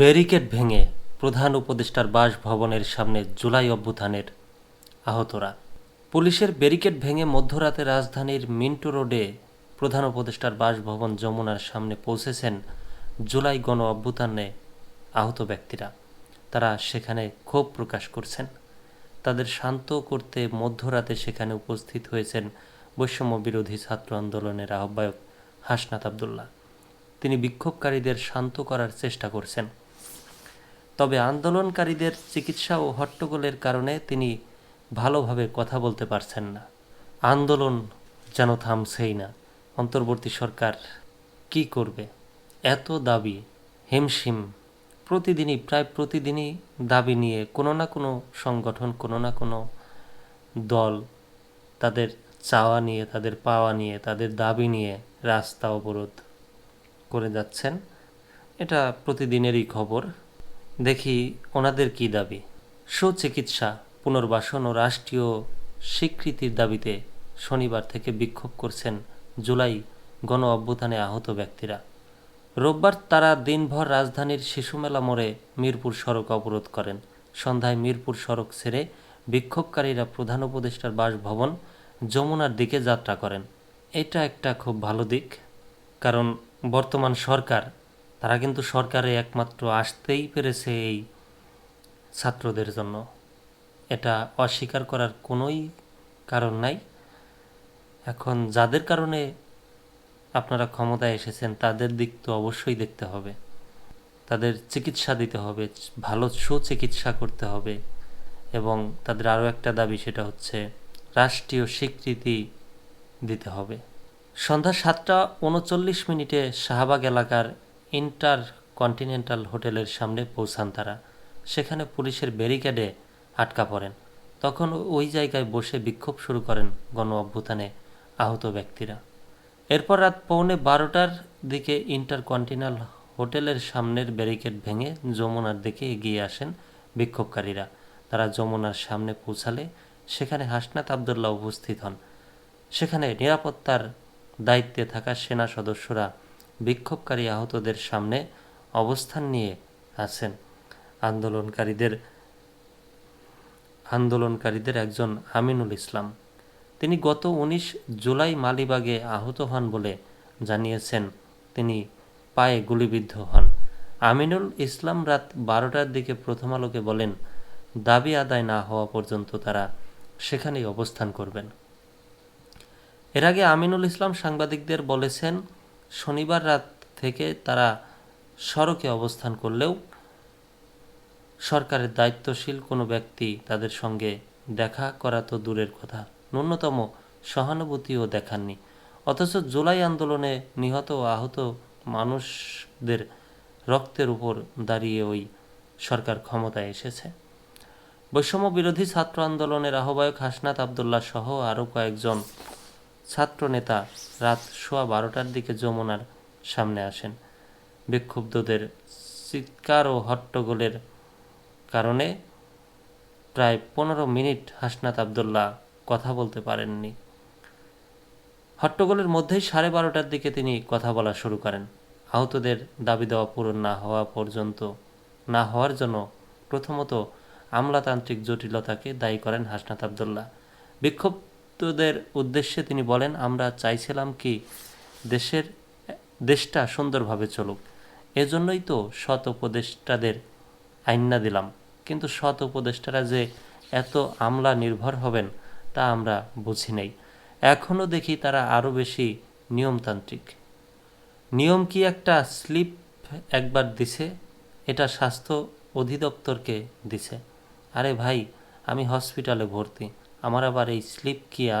Barricade ভেঙে প্রধান উপদেষ্টার বাসভবনের সামনে জুলাই অভ্যুত্থানের আহতরা। পুলিশের ব্যারিকেড ভেঙে মধ্যরাতে রাজধানীর মিন্টো রোডে প্রধান উপদেষ্টার বাসভবন যমুনার সামনে পৌঁছেছেন জুলাই গণ অভ্যুত্থানে আহত ব্যক্তিরা। তারা সেখানে ক্ষোভ প্রকাশ করছেন। তাদের শান্ত করতে মধ্যরাতে সেখানে উপস্থিত হয়েছেন বৈষম্য বিরোধী ছাত্র আন্দোলনের আহ্বায়ক হাসনাত আবদুল্লাহ। তিনি বিক্ষোভকারীদের শান্ত করার চেষ্টা করছেন। তবে আন্দোলনকারীদের চিকিৎসা ও হট্টগোলের কারণে তিনি ভালোভাবে কথা বলতে পারছেন না। আন্দোলন যেন থামছেই না। অন্তর্বর্তী সরকার কি করবে? এত দাবি, হিমশিম। প্রতিদিনই, প্রায় প্রতিদিনই দাবি নিয়ে কোনো না কোনো সংগঠন, কোনো না কোনো দল তাদের চাওয়া নিয়ে, তাদের পাওয়া নিয়ে, তাদের দাবি নিয়ে রাস্তা অবরোধ করে যাচ্ছেন। এটা প্রতিদিনেরই খবর। দেখি ওনাদের কি দাবি। সুচিকিৎসা, পুনর্বাসন ও রাষ্ট্রীয় স্বীকৃতির দাবিতে শনিবার থেকে বিক্ষোভ করছেন জুলাই গণ অভ্যুত্থানে আহত ব্যক্তিরা। রোববার তারা দিনভর রাজধানীর শিশুমেলা মোড়ে মিরপুর সড়ক অবরোধ করেন। সন্ধ্যায় মিরপুর সড়ক ছেড়ে বিক্ষোভকারীরা প্রধান উপদেষ্টার বাসভবন যমুনার দিকে যাত্রা করেন। এটা একটা খুব ভালো দিক, কারণ বর্তমান সরকার তারা কিন্তু সরকারে একমাত্র আসতেই পেরেছে এই ছাত্রদের জন্য। এটা অস্বীকার করার কোনোই কারণ নাই। এখন যাদের কারণে আপনারা ক্ষমতায় এসেছেন, তাদের দিক তো অবশ্যই দেখতে হবে। তাদের চিকিৎসা দিতে হবে, ভালো সুচিকিৎসা করতে হবে এবং তাদের আরও একটা দাবি, সেটা হচ্ছে রাষ্ট্রীয় স্বীকৃতি দিতে হবে। সন্ধ্যা সাতটা উনচল্লিশ মিনিটে শাহবাগ এলাকার ইন্টার কন্টিনেন্টাল হোটেলের সামনে পৌঁছান তারা। সেখানে পুলিশের ব্যারিকেডে আটকা পড়েন। তখন ওই জায়গায় বসে বিক্ষোভ শুরু করেন গণ অভ্যুত্থানে আহত ব্যক্তিরা। এরপর রাত পৌনে বারোটার দিকে ইন্টারকন্টিনাল হোটেলের সামনের ব্যারিকেড ভেঙে যমুনার দিকে এগিয়ে আসেন বিক্ষোভকারীরা। তারা যমুনার সামনে পৌঁছালে সেখানে হাসনাত আবদুল্লাহ উপস্থিত হন। সেখানে নিরাপত্তার দায়িত্বে থাকা সেনা সদস্যরা বিক্ষোভকারী আহতদের সামনে অবস্থান নিয়ে আছেন আন্দোলনকারীদের আন্দোলনকারীদের একজন আমিনুল ইসলাম। তিনি গত উনিশ জুলাই মালিবাগে আহত হন বলে জানিয়েছেন তিনি, পায়ে গুলিবিদ্ধ হন। আমিনুল ইসলাম রাত বারোটার দিকে প্রথম আলোকে বলেন, দাবি আদায় না হওয়া পর্যন্ত তারা সেখানেই অবস্থান করবেন। এর আগে আমিনুল ইসলাম সাংবাদিকদের বলেছেন শনিবার রাত থেকে তারা সড়কে অবস্থান করলেও সরকারের দায়িত্বশীল কোনো ব্যক্তি তাদের সঙ্গে দেখা করা তো দূরের কথা। ন্যূনতম সহানুভূতিও দেখাননি। অথচ জুলাই আন্দোলনে নিহত ও আহত মানুষদের রক্তের উপর দাঁড়িয়ে ওই সরকার ক্ষমতায় এসেছে। বৈষম্য বিরোধী ছাত্র আন্দোলনের আহ্বায়ক হাসনাত আবদুল্লাহ সহ আরও কয়েকজন ছাত্র নেতা রাত সোয়া বারোটার দিকে যমুনার সামনে আসেন। বিক্ষুব্ধদের চিৎকার ও হট্টগোলের কারণে প্রায় পনেরো মিনিট হাসনাত আবদুল্লাহ কথা বলতে পারেননি। হট্টগোলের মধ্যেই সাড়ে বারোটার দিকে তিনি কথা বলা শুরু করেন। আহতদের দাবি দেওয়া পূরণ না হওয়া পর্যন্ত না হওয়ার জন্য প্রথমত আমলাতান্ত্রিক জটিলতাকে দায়ী করেন হাসনাত আবদুল্লাহ। বিক্ষুব্ধদের উদ্দেশ্যে তিনি বলেন, আমরা চাইছিলাম কি দেশের, দেশটা সুন্দরভাবে চলুক। এজন্যই তো সৎ উপদেষ্টাদের আইনা দিলাম। কিন্তু সৎ উপদেষ্টারা যে এত আমলা নির্ভর হবেন, তা আমরা বুঝি নেই। এখনও দেখি তারা আরও বেশি নিয়মতান্ত্রিক। নিয়ম কি একটা স্লিপ একবার দিছে? এটা স্বাস্থ্য অধিদপ্তরকে দিছে। আরে ভাই, আমি হসপিটালে ভর্তি। আমার আবার এই স্লিপ কিয়া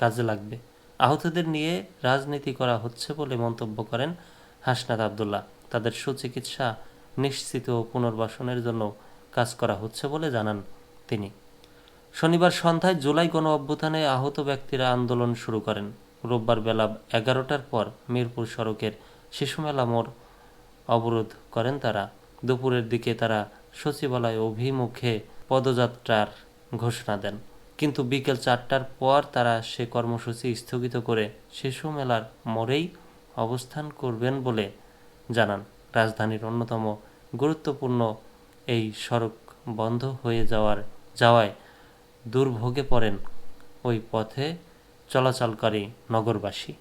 কাজে লাগবে। আহতদের নিয়ে রাজনীতি করা হচ্ছে বলে মন্তব্য করেন হাসনাত আবদুল্লাহ। তাদের সুচিকিৎসা নিশ্চিত ও পুনর্বাসনের জন্য কাজ করা হচ্ছে বলে জানান তিনি। শনিবার সন্ধ্যায় জুলাই গণ অভ্যুত্থানে আহত ব্যক্তিরা আন্দোলন শুরু করেন। রোববার বেলা এগারোটার পর মিরপুর সড়কের শিশুমেলা মোড় অবরোধ করেন তারা। দুপুরের দিকে তারা সচিবালয় অভিমুখে পদযাত্রার ঘোষণা দেন। কিন্তু বিকেল চারটার পর তারা সে কর্মসূচি স্থগিত করে শিশু মেলার মোড়েই অবস্থান করবেন বলে জানান। রাজধানীর অন্যতম গুরুত্বপূর্ণ এই সড়ক বন্ধ হয়ে যাওয়ার, যাওয়ায় দুর্ভোগে পড়েন ওই পথে চলাচলকারী নগরবাসী।